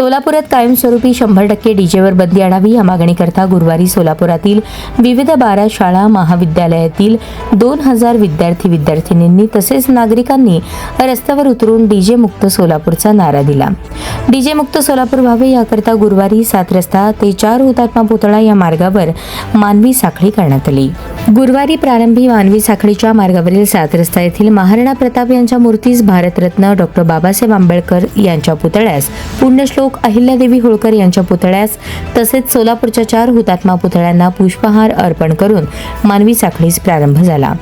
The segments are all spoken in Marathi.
सोलापुरात कायमस्वरूपी शंभर टक्के डीजेवर बंदी आणावी या मागणीकरता गुरुवारी सोलापुरातील विविध बारा शाळा महाविद्यालयातील दोन हजार विद्यार्थी विद्यार्थिनींनी तसेच नागरिकांनी रस्त्यावर उतरून डीजे मुक्त सोलापूरचा नारा दिला. डीजे मुक्त सोलापूर व्हावे याकरता गुरुवारी सात रस्ता ते चार हुतात्मा पुतळा या मार्गावर मानवी साखळी करण्यात आली. गुरुवारी प्रारंभी मानवी साखळीच्या मार्गावरील सात रस्ता येथील महाराणा प्रताप यांच्या मूर्तीस भारतरत्न डॉक्टर बाबासाहेब आंबेडकर यांच्या पुतळ्यास पुण्यश्लोक अहिल्यादेवी होळकर यांच्या पुतळ्यास तसेच सोलापूरच्या चार हुतात्मा पुतळ्यांना पुष्पहार अर्पण करून मानवी साखळीस प्रारंभ झाला.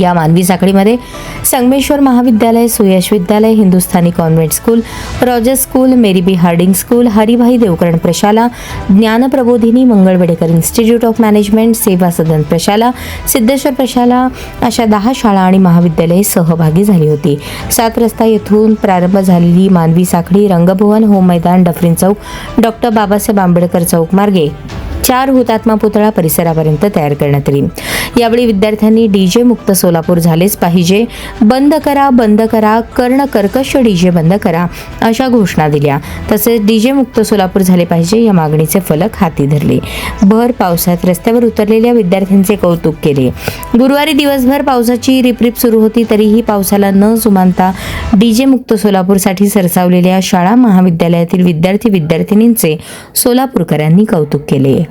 या मानवी साखळीमध्ये संगमेश्वर महाविद्यालय सुयश विद्यालय Hindustani convent school Rogers school Mary B Harding school Haribhai Devkaran प्रशाला Dnyanprabodhini Mangalwedhekar institute of management Seva Sadan प्रशाला सिद्धेश्वर प्रशाला अशा दहा शाळा आणि महाविद्यालये सहभागी झाली होती. सात रस्ता येथून प्रारंभ झालेली मानवी साखळी Rangbhavan home Maidan Dufferin Chowk doctor Babasaheb Ambedkar Chowk मार्गे चार हुतात्मा पुतळा परिसरापर्यंत तयार करण्यात आली. यावेळी विद्यार्थ्यांनी डीजे मुक्त सोलापूर झालेच पाहिजे. बंद करा बंद करा कर्ण कर्कश डीजे बंद करा अशा घोषणा दिल्या. तसेच डीजे मुक्त सोलापूर झाले पाहिजे या मागणीचे फलक हाती धरले. भर पावसात रस्त्यावर उतरलेल्या विद्यार्थ्यांचे कौतुक केले. गुरुवारी दिवसभर पावसाची रिपरिप सुरू होती तरीही पावसाला न जुमानता डीजे मुक्त सोलापूरसाठी सरसावलेल्या शाळा महाविद्यालयातील विद्यार्थी विद्यार्थिनींचे सोलापूरकरांनी कौतुक केले.